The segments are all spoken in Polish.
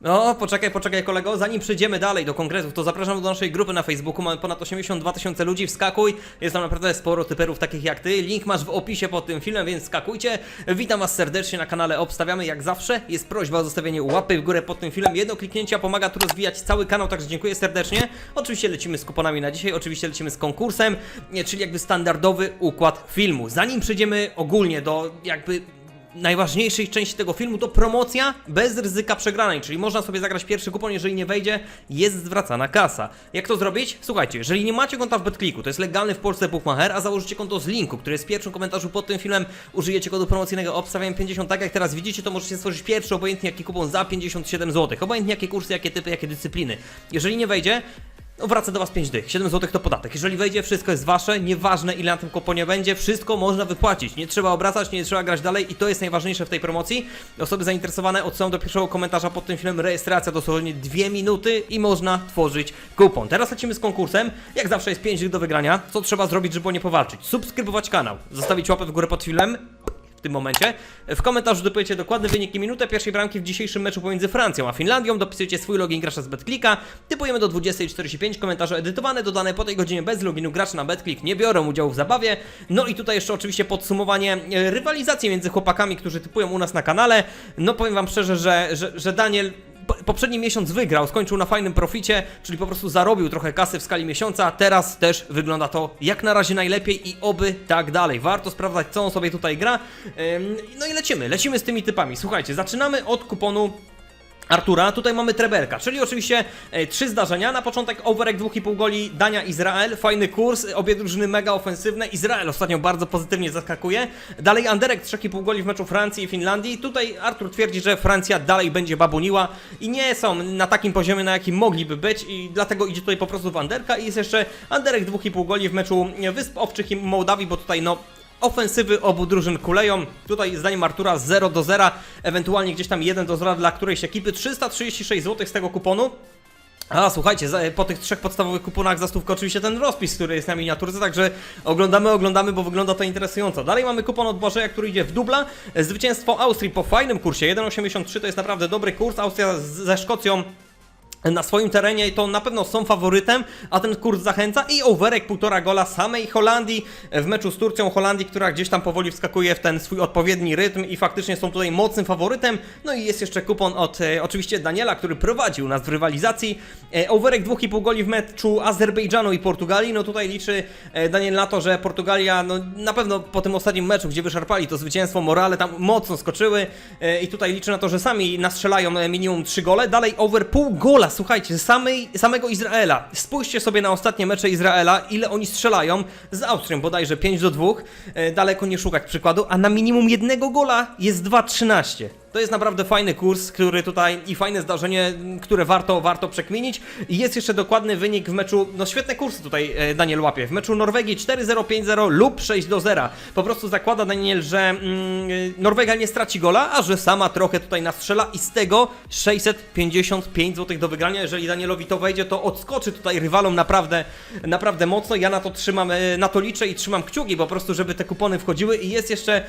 No, poczekaj, poczekaj kolego, zanim przejdziemy dalej do kongresów, to zapraszam do naszej grupy na Facebooku, mamy ponad 82 tysiące ludzi, wskakuj, jest tam naprawdę sporo typerów takich jak ty, link masz w opisie pod tym filmem, więc skakujcie. Witam was serdecznie na kanale Obstawiamy jak zawsze, jest prośba o zostawienie łapy w górę pod tym filmem, jedno kliknięcie pomaga tu rozwijać cały kanał, także dziękuję serdecznie. Oczywiście lecimy z kuponami na dzisiaj, oczywiście lecimy z konkursem, czyli jakby standardowy układ filmu. Zanim przejdziemy ogólnie do jakby najważniejszej części tego filmu to promocja bez ryzyka przegranej, czyli można sobie zagrać pierwszy kupon, jeżeli nie wejdzie, jest zwracana kasa. Jak to zrobić? Słuchajcie, jeżeli nie macie konta w BetClicku, to jest legalny w Polsce bookmacher, a założycie konto z linku, który jest w pierwszym komentarzu pod tym filmem, użyjecie kodu promocyjnego obstawiam 50, tak jak teraz widzicie, to możecie stworzyć pierwszy, obojętnie jaki kupon za 57 zł, obojętnie jakie kursy, jakie typy, jakie dyscypliny. Jeżeli nie wejdzie, wraca do Was 5 dych, 7 zł to podatek. Jeżeli wejdzie, wszystko jest Wasze, nieważne ile na tym kuponie będzie, wszystko można wypłacić. Nie trzeba obracać, nie trzeba grać dalej i to jest najważniejsze w tej promocji. Osoby zainteresowane odsyłam do pierwszego komentarza pod tym filmem, rejestracja dosłownie 2 minuty i można tworzyć kupon. Teraz lecimy z konkursem, jak zawsze jest 5 dych do wygrania. Co trzeba zrobić, żeby o nie powalczyć? Subskrybować kanał, zostawić łapę w górę pod filmem, w tym momencie. W komentarzu dopisujecie dokładny wynik i minutę pierwszej bramki w dzisiejszym meczu pomiędzy Francją a Finlandią. Dopisujecie swój login gracza z BetClicka. Typujemy do 20.45. Komentarze edytowane, dodane po tej godzinie bez loginu gracze na BetClick nie biorą udziału w zabawie. No i tutaj jeszcze oczywiście podsumowanie e, rywalizacji między chłopakami, którzy typują u nas na kanale. No powiem wam szczerze, że, że, że Daniel poprzedni miesiąc wygrał, skończył na fajnym proficie, czyli po prostu zarobił trochę kasy w skali miesiąca. Teraz też wygląda to jak na razie najlepiej i oby tak dalej. Warto sprawdzać, co on sobie tutaj gra. No i lecimy, lecimy z tymi typami. Słuchajcie, zaczynamy od kuponu. Artura, tutaj mamy Treberka, czyli oczywiście e, trzy zdarzenia. Na początek overek 2,5 goli Dania Izrael, fajny kurs, obie drużyny mega ofensywne. Izrael ostatnio bardzo pozytywnie zaskakuje. Dalej Anderek 3,5 goli w meczu Francji i Finlandii. Tutaj Artur twierdzi, że Francja dalej będzie babuniła i nie są na takim poziomie, na jakim mogliby być i dlatego idzie tutaj po prostu w Anderka i jest jeszcze Anderek 2,5 goli w meczu Wysp Owczych i Mołdawii, bo tutaj no Ofensywy obu drużyn kuleją. Tutaj zdaniem Artura 0 do 0, ewentualnie gdzieś tam 1 do 0 dla którejś ekipy. 336 zł z tego kuponu. A słuchajcie, po tych trzech podstawowych kuponach za stówkę oczywiście ten rozpis, który jest na miniaturce, także oglądamy, oglądamy, bo wygląda to interesująco. Dalej mamy kupon od Bożeja, który idzie w dubla. Zwycięstwo Austrii po fajnym kursie, 1,83 to jest naprawdę dobry kurs. Austria ze Szkocją na swoim terenie to na pewno są faworytem, a ten kurs zachęca i overek półtora gola samej Holandii w meczu z Turcją, Holandii, która gdzieś tam powoli wskakuje w ten swój odpowiedni rytm i faktycznie są tutaj mocnym faworytem. No i jest jeszcze kupon od e, oczywiście Daniela, który prowadził nas w rywalizacji. E, overek 2,5 goli w meczu Azerbejdżanu i Portugalii. No tutaj liczy e, Daniel na to, że Portugalia no na pewno po tym ostatnim meczu, gdzie wyszarpali to zwycięstwo, morale tam mocno skoczyły e, i tutaj liczy na to, że sami nastrzelają e, minimum 3 gole. Dalej over pół gola, słuchajcie, samej, samego Izraela. Spójrzcie sobie na ostatnie mecze Izraela, ile oni strzelają z Austrią, bodajże 5 do 2. E, daleko nie szukać przykładu, a na minimum jednego gola jest 2,13. To jest naprawdę fajny kurs, który tutaj i fajne zdarzenie, m, które warto, warto przekminić. I jest jeszcze dokładny wynik w meczu, no świetne kursy tutaj e, Daniel łapie. W meczu Norwegii 4-0, 5-0 lub 6-0. Po prostu zakłada Daniel, że mm, e, Norwegia nie straci gola, a że sama trochę tutaj nastrzela i z tego 655 zł do wygrania. Jeżeli Danielowi to wejdzie, to odskoczy tutaj rywalom naprawdę, naprawdę mocno. Ja na to trzymam, e, na to liczę i trzymam kciuki po prostu, żeby te kupony wchodziły. I jest jeszcze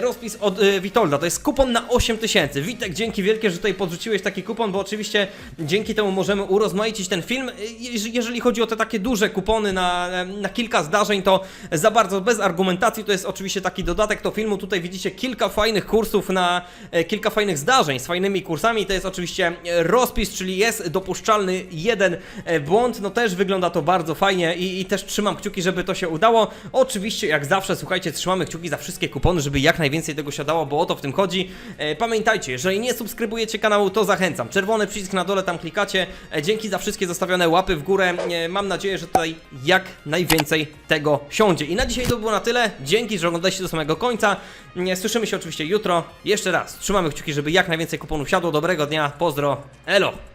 rozpis od Witolda. To jest kupon na 8000. Witek, dzięki wielkie, że tutaj podrzuciłeś taki kupon, bo oczywiście dzięki temu możemy urozmaicić ten film. Jeż- Jeżeli chodzi o te takie duże kupony na, na kilka zdarzeń, to za bardzo bez argumentacji to jest oczywiście taki dodatek do filmu. Tutaj widzicie kilka fajnych kursów na e, kilka fajnych zdarzeń z fajnymi kursami. To jest oczywiście rozpis, czyli jest dopuszczalny jeden e, błąd. No też wygląda to bardzo fajnie i, i też trzymam kciuki, żeby to się udało. Oczywiście, jak zawsze, słuchajcie, trzymamy kciuki za wszystkie kupony, żeby jak najwięcej tego siadało, bo o to w tym chodzi. E, pamiętajcie, jeżeli nie subskrybujecie kanału, to zachęcam. Czerwony przycisk na dole, tam klikacie. E, dzięki za wszystkie zostawione łapy w górę. E, mam nadzieję, że tutaj jak najwięcej tego siądzie. I na dzisiaj to było na tyle. Dzięki, że oglądaliście do samego końca. Nie, Słyszymy się oczywiście jutro. Jeszcze raz, trzymamy kciuki, żeby jak najwięcej kuponów siadło. Dobrego dnia, pozdro, elo!